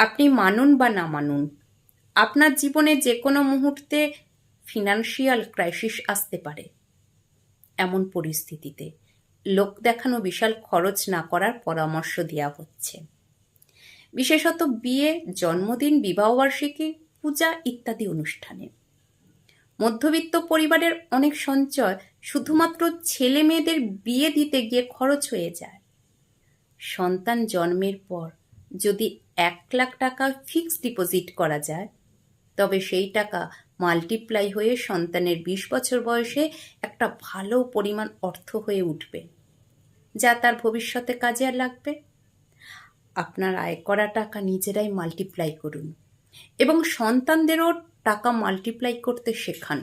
আপনি মানুন বা না মানুন, আপনার জীবনে যে কোনো মুহূর্তে ফিনান্সিয়াল ক্রাইসিস আসতে পারে। এমন পরিস্থিতিতে লোক দেখানো বিশাল খরচ না করার পরামর্শ দেওয়া হচ্ছে। বিশেষত বিয়ে, জন্মদিন বিবাহবার্ষিকী পূজা ইত্যাদি অনুষ্ঠানে। মধ্যবিত্ত পরিবারের অনেক সঞ্চয় শুধুমাত্র ছেলে মেয়েদের বিয়ে দিতে গিয়ে খরচ হয়ে যায়। সন্তান জন্মের পর যদি এক লাখ টাকা ফিক্সড ডিপোজিট করা যায়। তবে সেই টাকা মাল্টিপ্লাই হয়ে সন্তানের বিশ বছর বয়সে একটা ভালো পরিমাণ অর্থ হয়ে উঠবে, যা তার ভবিষ্যতে কাজে আর লাগবে। আপনার আয় করা টাকা নিজেরাই মাল্টিপ্লাই করুন এবং সন্তানদেরও টাকা মাল্টিপ্লাই করতে শেখান।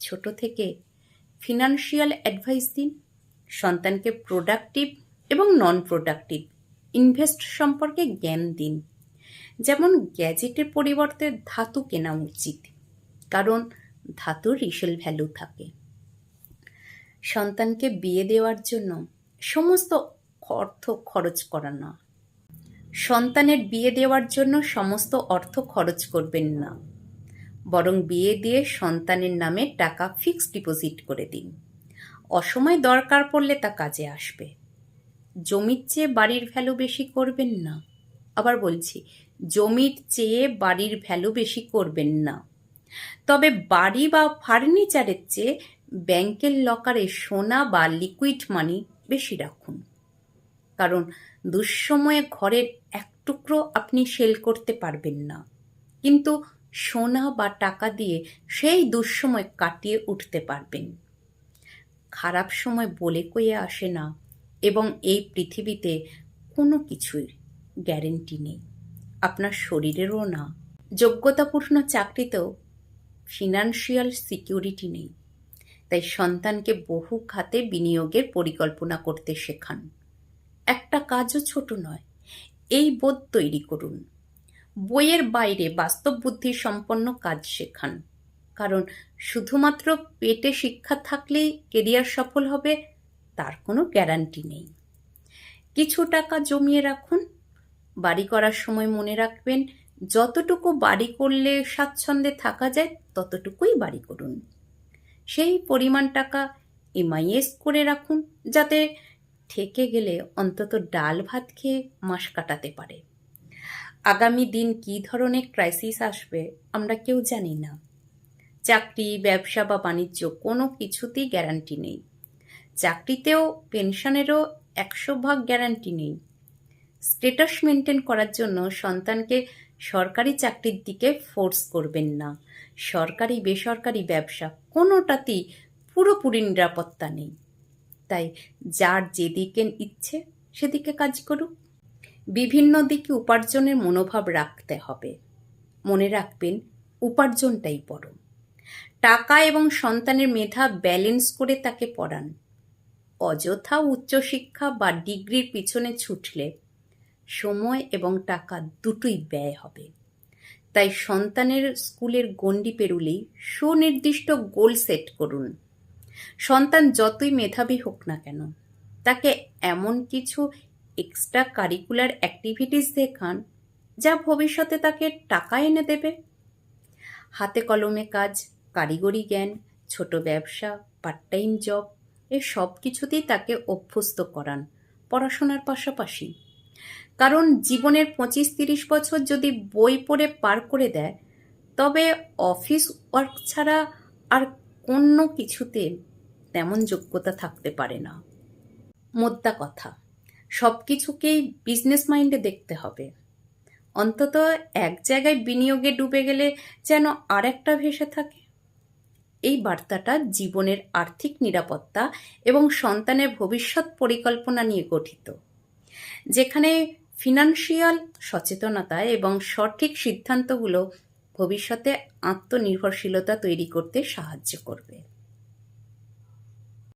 ছোট থেকে ফিনান্সিয়াল অ্যাডভাইস দিন, সন্তানকে প্রোডাক্টিভ এবং নন প্রোডাক্টিভ ইনভেস্ট সম্পর্কে জ্ঞান দিন। যেমন গ্যাজেটের পরিবর্তে ধাতু কেনা উচিত, কারণ ধাতুর রিসেল ভ্যালু থাকে। সন্তানকে বিয়ে দেওয়ার জন্য সমস্ত অর্থ খরচ করা না সন্তানের বিয়ে দেওয়ার জন্য সমস্ত অর্থ খরচ করবেন না, বরং বিয়ে দিয়ে সন্তানের নামে টাকা ফিক্সড ডিপোজিট করে দিন। অসময় দরকার পড়লে তা কাজে আসবে। জমির চেয়ে বাড়ির ভ্যালু বেশি করবেন না। আবার বলছি, জমির চেয়ে বাড়ির ভ্যালু বেশি করবেন না। তবে বাড়ি বা ফার্নিচারের চেয়ে ব্যাংকের লকারে সোনা বা লিকুইড মানি বেশি রাখুন। কারণ দুঃসময়ে ঘরের এক টুকরো আপনি সেল করতে পারবেন না। কিন্তু সোনা বা টাকা দিয়ে সেই দুঃসময় কাটিয়ে উঠতে পারবেন। খারাপ সময় বলে কয়ে আসে না এবং এই পৃথিবীতে কোনো কিছুই গ্যারেন্টি নেই। আপনার শরীরেরও না। যোগ্যতাপূর্ণ চাকরিতেও ফিনান্সিয়াল সিকিউরিটি নেই। তাই সন্তানকে বহু খাতে বিনিয়োগের পরিকল্পনা করতে শেখান। একটা কাজও ছোট নয়। এই বোধ তৈরি করুন। বইয়ের বাইরে বাস্তব বুদ্ধি সম্পন্ন কাজ শেখান। কারণ শুধুমাত্র পেটে শিক্ষা থাকলেই কেরিয়ার সফল হবে তার কোনো গ্যারান্টি নেই। কিছু টাকা জমিয়ে রাখুন। বাড়ি করার সময় মনে রাখবেন, যতটুকু বাড়ি করলে স্বাচ্ছন্দ্যে থাকা যায়, ততটুকুই বাড়ি করুন। সেই পরিমাণ টাকা এমআইএস করে রাখুন, যাতে ঠেকে গেলে অন্তত ডাল ভাত খেয়ে মাস কাটাতে পারে। আগামী দিন কী ধরনের ক্রাইসিস আসবে, আমরা কেউ জানি না। চাকরি, ব্যবসা বা বাণিজ্য কোনো কিছুতেই গ্যারান্টি নেই। চাকরিতেও পেনশনেরও একশো ভাগ গ্যারান্টি নেই। স্টেটাস মেনটেন করার জন্য সন্তানকে সরকারি চাকরির দিকে ফোর্স করবেন না। সরকারি, বেসরকারি ব্যবসা কোনোটাতেই পুরোপুরি নিরাপত্তা নেই। তাই যার যেদিকে ইচ্ছে সেদিকে কাজ করুক। বিভিন্ন দিকে উপার্জনের মনোভাব রাখতে হবে। মনে রাখবেন, উপার্জনটাই বড় টাকা এবং সন্তানের মেধা ব্যালেন্স করে তাকে পড়ান। অযথা উচ্চশিক্ষা বা ডিগ্রির পিছনে ছুটলে সময় এবং টাকা দুটোই ব্যয় হবে। তাই সন্তানের স্কুলের গণ্ডি পেরুলেই সুনির্দিষ্ট গোল সেট করুন। সন্তান যতই মেধাবী হোক না কেন, তাকে এমন কিছু এক্সট্রা কারিকুলার অ্যাক্টিভিটিস দেখান যা ভবিষ্যতে তাকে টাকা এনে দেবে। হাতে কলমে কাজ, কারিগরি জ্ঞান, ছোট ব্যবসা পার্ট টাইম জব এ সব কিছুতেই তাকে অভ্যস্ত করান পড়াশোনার পাশাপাশি। কারণ জীবনের পঁচিশ তিরিশ বছর যদি বই পড়ে পার করে দেয়, তবে অফিস ওয়ার্ক ছাড়া আর কোনো কিছুতে তেমন যোগ্যতা থাকতে পারে না। মোদ্দা কথা সব কিছুকেই বিজনেস মাইন্ডে দেখতে হবে। অন্তত এক জায়গায় বিনিয়োগে ডুবে গেলে যেন আর একটা ভেসে থাকে। এই বার্তাটা জীবনের আর্থিক নিরাপত্তা এবং সন্তানের ভবিষ্যৎ পরিকল্পনা নিয়ে গঠিত, যেখানে ফিনান্সিয়াল সচেতনতা এবং সঠিক সিদ্ধান্তগুলো ভবিষ্যতে আত্মনির্ভরশীলতা তৈরি করতে সাহায্য করবে।